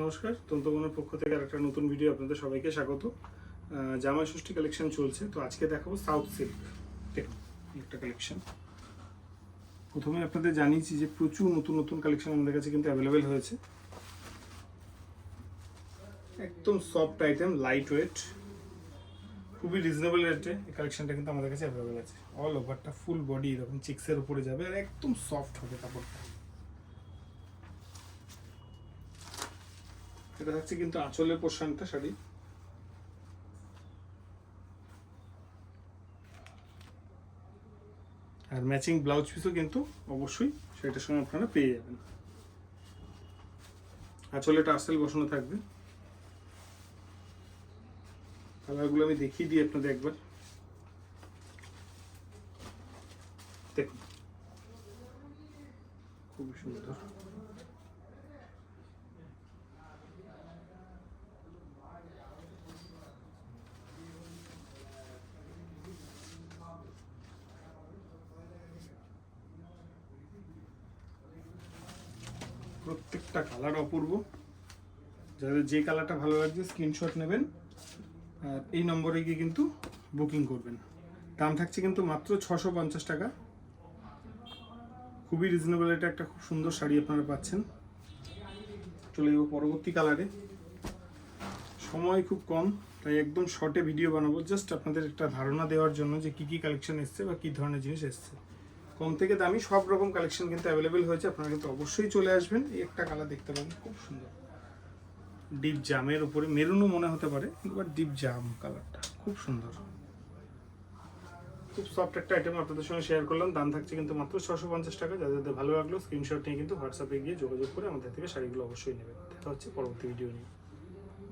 নমস্কার তন্ত্রগণের পক্ষ থেকে আর একটা নতুন ভিডিও আপনাদের সবাইকে স্বাগত। জামাই ষষ্ঠী কালেকশন চলছে, তো আজকে দেখাবো সাউথ সিল্ক দেখুন, একটা কালেকশন প্রথমে আপনাদের জানিয়েছি যে প্রচুর নতুন নতুন কালেকশন আমাদের কাছে কিন্তু অ্যাভেলেবেল হয়েছে। একদম সফট আইটেম লাইট ওয়েট খুবই রিজনেবল রেটে এই কালেকশনটা কিন্তু আমাদের কাছে অ্যাভেলেবেল আছে। অল ওভারটা ফুল বডি এরকম চিক্সের উপরে যাবে, আর একদম সফট হবে কাপড়টা। এটা হচ্ছে কিন্তু আঁচলের পোর্শনটা শাড়ি। আর ম্যাচিং ব্লাউজ পিসও কিন্তু অবশ্যই সেটার সঙ্গে আপনারা পেয়ে যাবেন। আঁচলে টার্সেল বসানো থাকবে। কালারগুলো আমি দেখিয়ে দিই আপনাদের একবার। দেখুন। খুবই সুন্দর। প্রত্যেকটা কালার অপূর্ব। যাদের যে কালারটা ভালো লাগছে স্ক্রিনশট নেবেন। আর এই নম্বরে গিয়ে কিন্তু বুকিং করবেন। দাম থাকছে কিন্তু মাত্র ছশো পঞ্চাশ টাকা। খুবই রিজনেবল এটা একটা খুব সুন্দর শাড়ি আপনারা পাচ্ছেন। চলে যাব পরবর্তী কালারে সময় খুব কম, তাই একদম শর্টে ভিডিও বানাবো। জাস্ট আপনাদের একটা ধারণা দেওয়ার জন্য যে কী কী কালেকশন এসছে বা কী ধরনের জিনিস এসছে। কম থেকে দামি, সব রকম কালেকশন কিন্তু অ্যাভেলেবেল হয়েছে। আপনারা কিন্তু অবশ্যই চলে আসবেন। এই একটা কালার দেখতে পাবেন, খুব সুন্দর। ডিপ জামের উপরে, মেরুনও মনে হতে পারে, কিন্তু ডিপ জাম কালারটা খুব সুন্দর। খুব সফট একটা আইটেম আপনাদের সঙ্গে শেয়ার করলাম। দাম থাকছে কিন্তু মাত্র ছশো পঞ্চাশ টাকা। যাদের ভালো লাগল স্ক্রিনশট নিয়ে কিন্তু হোয়াটসঅ্যাপে গিয়ে যোগাযোগ করে আমাদের থেকে শাড়িগুলো অবশ্যই নেবেন। দেখা হচ্ছে পরবর্তী ভিডিও নিয়ে।